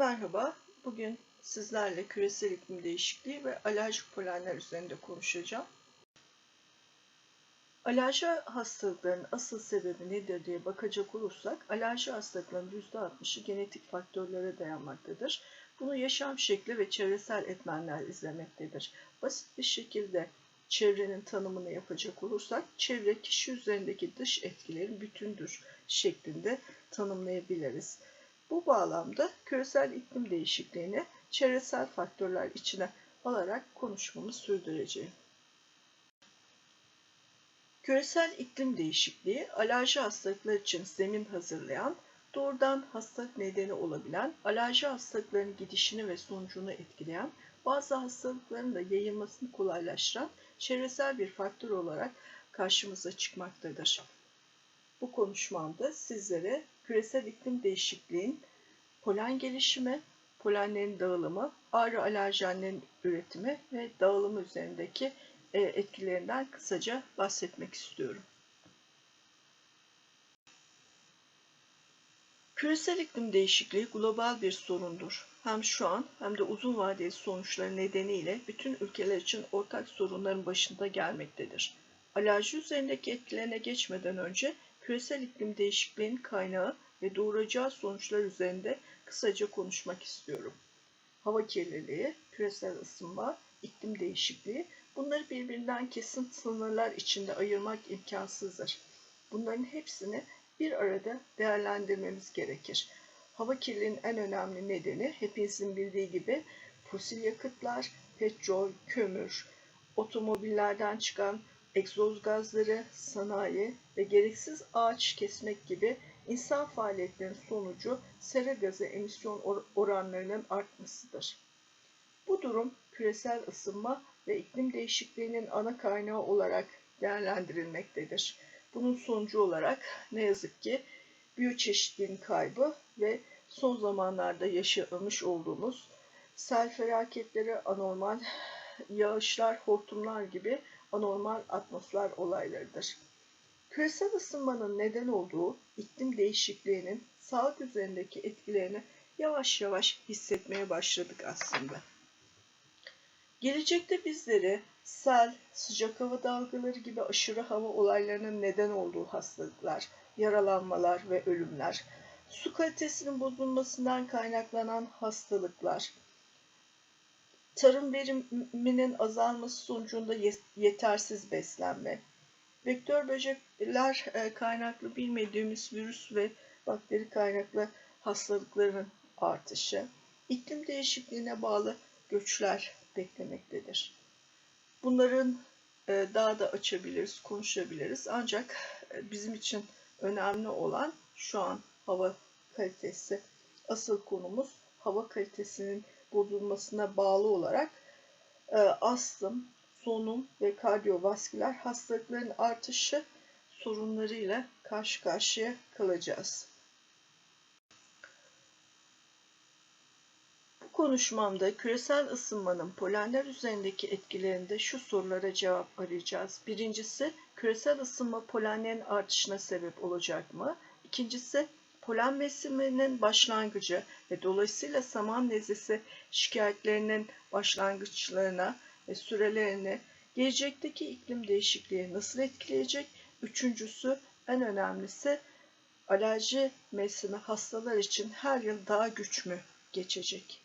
Merhaba, bugün sizlerle küresel iklim değişikliği ve alerjik polenler üzerinde konuşacağım. Alerji hastalıklarının asıl sebebi nedir diye bakacak olursak, alerji hastalıklarının %60'ı genetik faktörlere dayanmaktadır. Bunu yaşam şekli ve çevresel etmenler izlemektedir. Basit bir şekilde çevrenin tanımını yapacak olursak, çevre kişi üzerindeki dış etkilerin bütündür şeklinde tanımlayabiliriz. Bu bağlamda küresel iklim değişikliğini çevresel faktörler içine alarak konuşmamı sürdüreceğim. Küresel iklim değişikliği alerji hastalıkları için zemin hazırlayan, doğrudan hastalık nedeni olabilen, alerji hastalıklarının gidişini ve sonucunu etkileyen, bazı hastalıkların da yayılmasını kolaylaştıran çevresel bir faktör olarak karşımıza çıkmaktadır. Bu konuşmamda sizlere küresel iklim değişikliğin polen gelişimi, polenlerin dağılımı, ağrı alerjenlerin üretimi ve dağılımı üzerindeki e, etkilerinden kısaca bahsetmek istiyorum. Küresel iklim değişikliği global bir sorundur. Hem şu an hem de uzun vadeli sonuçları nedeniyle bütün ülkeler için ortak sorunların başında gelmektedir. Alerji üzerindeki etkilerine geçmeden önce küresel iklim değişikliğinin kaynağı ve doğuracağı sonuçlar üzerinde kısaca konuşmak istiyorum. Hava kirliliği, küresel ısınma, iklim değişikliği bunları birbirinden kesin sınırlar içinde ayırmak imkansızdır. Bunların hepsini bir arada değerlendirmemiz gerekir. Hava kirliliğinin en önemli nedeni hepinizin bildiği gibi fosil yakıtlar, petrol, kömür, otomobillerden çıkan egzoz gazları, sanayi ve gereksiz ağaç kesmek gibi insan faaliyetlerinin sonucu sera gazı emisyon oranlarının artmasıdır. Bu durum küresel ısınma ve iklim değişikliğinin ana kaynağı olarak değerlendirilmektedir. Bunun sonucu olarak ne yazık ki biyoçeşitliliğin kaybı ve son zamanlarda yaşamış olduğumuz sel felaketleri, anormal yağışlar, hortumlar gibi anormal atmosfer olaylarıdır. Küresel ısınmanın neden olduğu iklim değişikliğinin sağlık üzerindeki etkilerini yavaş yavaş hissetmeye başladık aslında. Gelecekte bizleri sel, sıcak hava dalgaları gibi aşırı hava olaylarının neden olduğu hastalıklar, yaralanmalar ve ölümler, su kalitesinin bozulmasından kaynaklanan hastalıklar, tarım veriminin azalması sonucunda yetersiz beslenme, vektör böcekler e, kaynaklı bilmediğimiz virüs ve bakteri kaynaklı hastalıkların artışı, iklim değişikliğine bağlı göçler beklemektedir. Bunların e, daha da açabiliriz, konuşabiliriz. Ancak e, bizim için önemli olan şu an hava kalitesi. Asıl konumuz hava kalitesinin bozulmasına bağlı olarak astım, solunum ve kardiyovasküler hastalıkların artışı sorunlarıyla karşı karşıya kalacağız. Bu konuşmamda küresel ısınmanın polenler üzerindeki etkilerinde şu sorulara cevap arayacağız. Birincisi, küresel ısınma polenlerin artışına sebep olacak mı? İkincisi, polen mevsiminin başlangıcı ve dolayısıyla saman nezlesi şikayetlerinin başlangıçlarına ve sürelerini gelecekteki iklim değişikliği nasıl etkileyecek? Üçüncüsü en önemlisi alerji mevsimi hastalar için her yıl daha güç mü geçecek?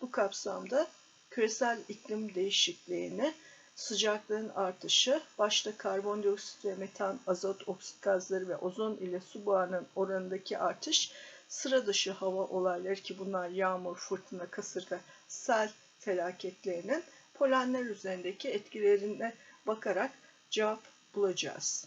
Bu kapsamda küresel iklim değişikliğini sıcaklığın artışı, başta karbondioksit ve metan, azot, oksit gazları ve ozon ile su buharının oranındaki artış, sıra dışı hava olayları ki bunlar yağmur, fırtına, kasırga, sel felaketlerinin polenler üzerindeki etkilerine bakarak cevap bulacağız.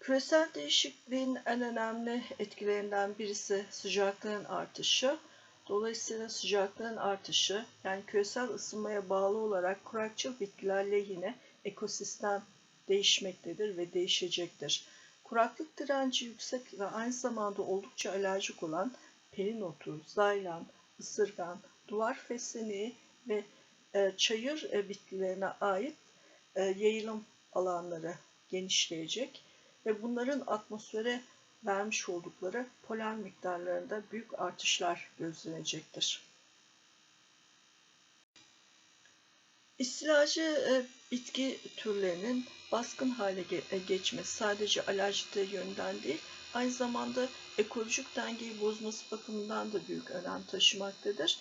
Küresel değişikliğin en önemli etkilerinden birisi sıcaklığın artışı. Dolayısıyla sıcaklığın artışı yani küresel ısınmaya bağlı olarak kurakçıl bitkiler lehine ekosistem değişmektedir ve değişecektir. Kuraklık direnci yüksek ve aynı zamanda oldukça alerjik olan perinotu, zaylan, ısırgan, duvar fesleğeni ve e, çayır e, bitkilerine ait e, yayılım alanları genişleyecek ve bunların atmosfere vermiş oldukları polen miktarlarında büyük artışlar gözlenecektir. İstilacı bitki türlerinin baskın hale ge- geçmesi sadece alerjite yönden değil, aynı zamanda ekolojik dengeyi bozması bakımından da büyük önem taşımaktadır.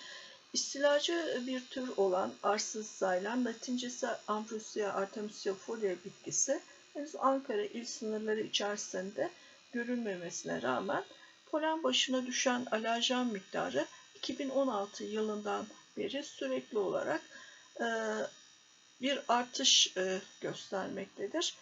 İstilacı bir tür olan arsız zaylan, latincesi Ambrosia artemisiafolia bitkisi henüz Ankara il sınırları içerisinde görülmemesine rağmen polen başına düşen alerjen miktarı 2016 yılından beri sürekli olarak e, bir artış e, göstermektedir.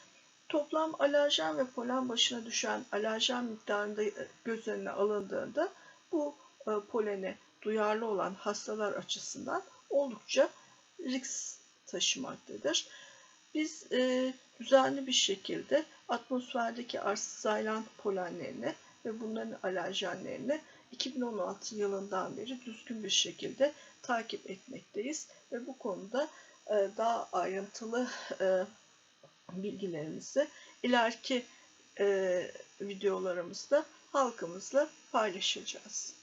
Toplam alerjen ve polen başına düşen alerjen miktarında e, göz önüne alındığında bu e, polene duyarlı olan hastalar açısından oldukça risk taşımaktadır. Biz e, düzenli bir şekilde atmosferdeki arsızaylan polenlerini ve bunların alerjenlerini 2016 yılından beri düzgün bir şekilde takip etmekteyiz ve bu konuda e, daha ayrıntılı e, bilgilerimizi ileriki e, videolarımızda halkımızla paylaşacağız.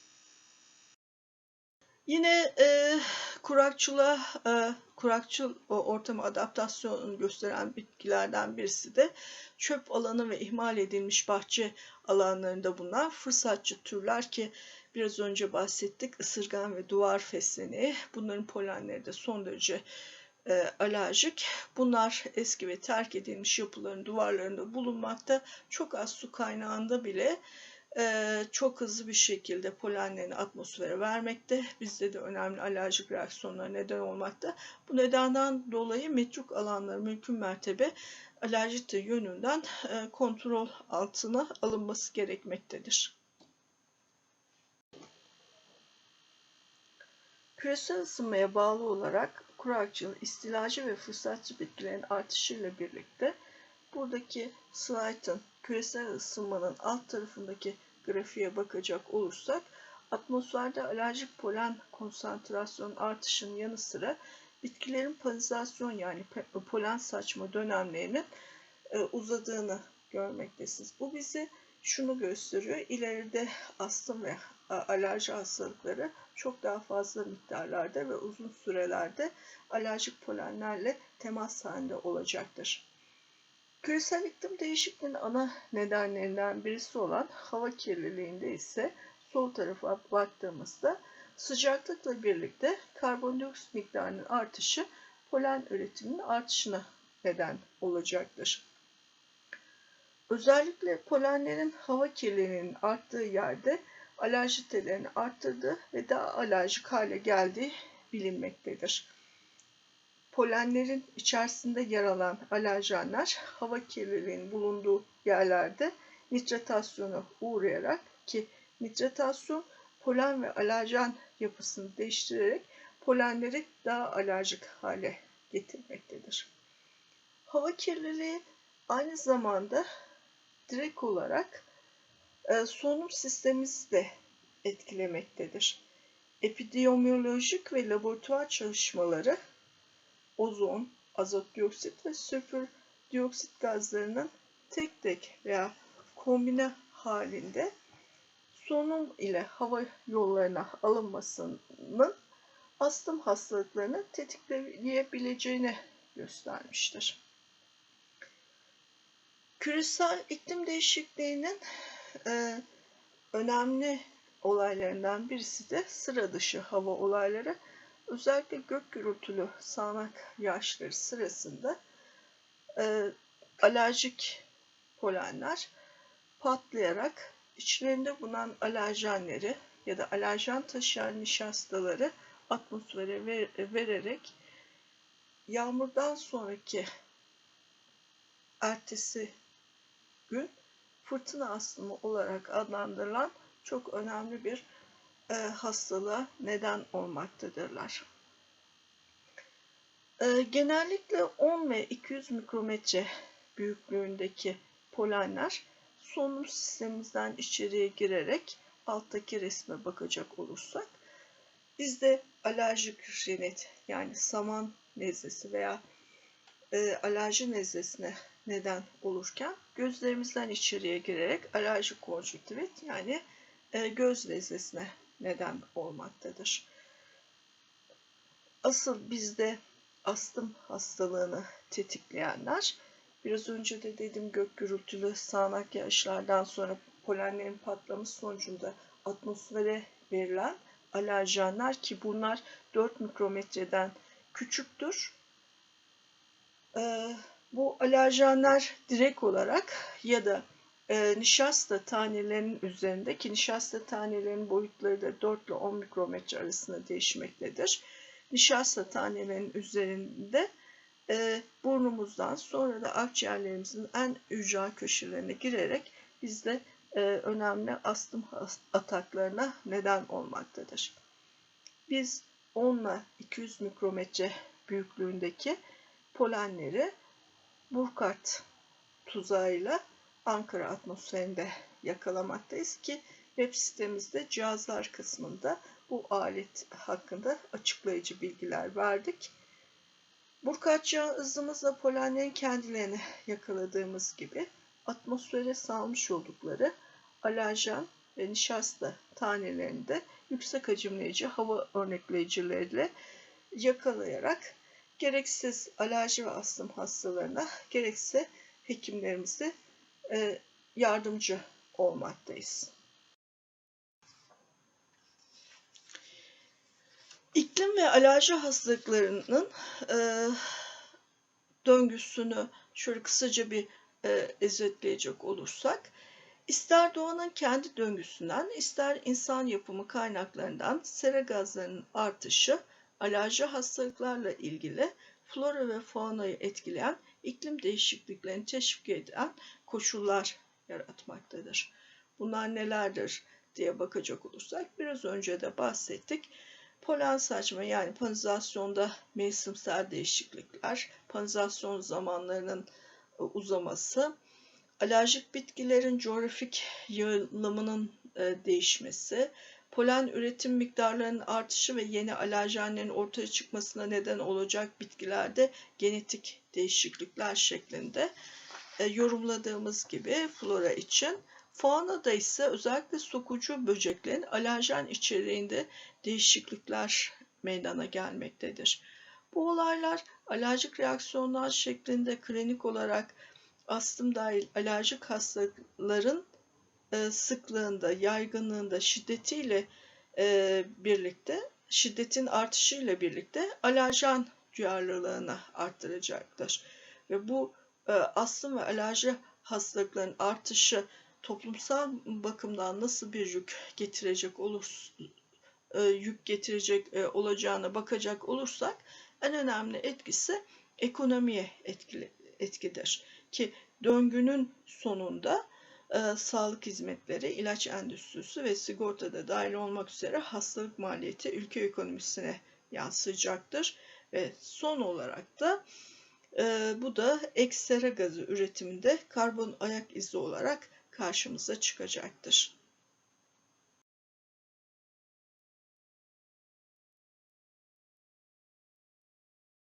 Yine e, kurakçılığa, e, kurakçıl ortama adaptasyon gösteren bitkilerden birisi de çöp alanı ve ihmal edilmiş bahçe alanlarında bulunan fırsatçı türler ki biraz önce bahsettik ısırgan ve duvar fesleğeni bunların polenleri de son derece e, alerjik. Bunlar eski ve terk edilmiş yapıların duvarlarında bulunmakta. Çok az su kaynağında bile çok hızlı bir şekilde polenlerini atmosfere vermekte. Bizde de önemli alerjik reaksiyonlara neden olmakta. Bu nedenden dolayı metruk alanları mümkün mertebe alerjite yönünden kontrol altına alınması gerekmektedir. Küresel ısınmaya bağlı olarak kurakçıl, istilacı ve fırsatçı bitkilerin artışıyla birlikte buradaki slaytın küresel ısınmanın alt tarafındaki grafiğe bakacak olursak atmosferde alerjik polen konsantrasyonu artışının yanı sıra bitkilerin polinizasyon yani polen saçma dönemlerinin e, uzadığını görmektesiniz. Bu bize şunu gösteriyor. İleride astım ve alerji hastalıkları çok daha fazla miktarlarda ve uzun sürelerde alerjik polenlerle temas halinde olacaktır. Küresel iklim değişikliğinin ana nedenlerinden birisi olan hava kirliliğinde ise sol tarafa baktığımızda sıcaklıkla birlikte karbondioksit miktarının artışı polen üretiminin artışına neden olacaktır. Özellikle polenlerin hava kirliliğinin arttığı yerde alerjitelerini arttırdığı ve daha alerjik hale geldiği bilinmektedir. Polenlerin içerisinde yer alan alerjenler hava kirliliğinin bulunduğu yerlerde nitratasyona uğrayarak ki nitratasyon polen ve alerjen yapısını değiştirerek polenleri daha alerjik hale getirmektedir. Hava kirliliği aynı zamanda direkt olarak e, solunum sistemimizi de etkilemektedir. Epidemiyolojik ve laboratuvar çalışmaları ozon, azot dioksit ve sülfür dioksit gazlarının tek tek veya kombine halinde solunum ile hava yollarına alınmasının astım hastalıklarını tetikleyebileceğini göstermiştir. Küresel iklim değişikliğinin e, önemli olaylarından birisi de sıra dışı hava olayları. Özellikle gök gürültülü sağanak yağışları sırasında e, alerjik polenler patlayarak içlerinde bulunan alerjenleri ya da alerjen taşıyan nişastaları atmosfere ver, vererek yağmurdan sonraki ertesi gün fırtına astımı olarak adlandırılan çok önemli bir e, hastalığa neden olmaktadırlar. E, genellikle 10 ve 200 mikrometre büyüklüğündeki polenler solunum sistemimizden içeriye girerek alttaki resme bakacak olursak bizde alerjik rinet yani saman nezlesi veya e, alerji nezlesine neden olurken gözlerimizden içeriye girerek alerjik konjüktivit yani e, göz lezzetine neden olmaktadır. Asıl bizde astım hastalığını tetikleyenler biraz önce de dedim gök gürültülü sağanak yağışlardan sonra polenlerin patlaması sonucunda atmosfere verilen alerjenler ki bunlar 4 mikrometreden küçüktür. Ee, bu alerjenler direkt olarak ya da e, nişasta tanelerinin üzerindeki nişasta tanelerinin boyutları da 4 ile 10 mikrometre arasında değişmektedir. Nişasta tanelerinin üzerinde e, burnumuzdan sonra da akciğerlerimizin en ücra köşelerine girerek bizde e, önemli astım ataklarına neden olmaktadır. Biz 10 ile 200 mikrometre büyüklüğündeki polenleri Burkhardt tuzağıyla Ankara atmosferinde yakalamaktayız ki web sitemizde cihazlar kısmında bu alet hakkında açıklayıcı bilgiler verdik. Burkhardt cihazımızla polenlerin kendilerini yakaladığımız gibi atmosfere salmış oldukları alerjen ve nişasta tanelerinde yüksek hacimleyici hava örnekleyicileriyle yakalayarak gereksiz alerji ve astım hastalarına gerekse hekimlerimize e, yardımcı olmaktayız. İklim ve alerji hastalıklarının e, döngüsünü şöyle kısaca bir e, özetleyecek olursak, ister doğanın kendi döngüsünden, ister insan yapımı kaynaklarından sera gazlarının artışı, alerji hastalıklarla ilgili flora ve faunayı etkileyen iklim değişikliklerini teşvik eden koşullar yaratmaktadır. Bunlar nelerdir diye bakacak olursak biraz önce de bahsettik. Polen saçma yani polinizasyonda mevsimsel değişiklikler, polinizasyon zamanlarının e, uzaması, alerjik bitkilerin coğrafik yayılımının e, değişmesi, polen üretim miktarlarının artışı ve yeni alerjenlerin ortaya çıkmasına neden olacak bitkilerde genetik değişiklikler şeklinde e, yorumladığımız gibi flora için. Faunada ise özellikle sokucu böceklerin alerjen içeriğinde değişiklikler meydana gelmektedir. Bu olaylar alerjik reaksiyonlar şeklinde klinik olarak astım dahil alerjik hastalıkların e, sıklığında, yaygınlığında, şiddetiyle e, birlikte, şiddetin artışıyla birlikte alerjen duyarlılığını arttıracaktır. Ve bu e, astım ve alerji hastalıkların artışı toplumsal bakımdan nasıl bir yük getirecek olur, yük getirecek olacağına bakacak olursak en önemli etkisi ekonomiye etkili, etkidir. Ki döngünün sonunda e, sağlık hizmetleri, ilaç endüstrisi ve sigortada dahil olmak üzere hastalık maliyeti ülke ekonomisine yansıyacaktır. Ve son olarak da e, bu da eksera gazı üretiminde karbon ayak izi olarak karşımıza çıkacaktır.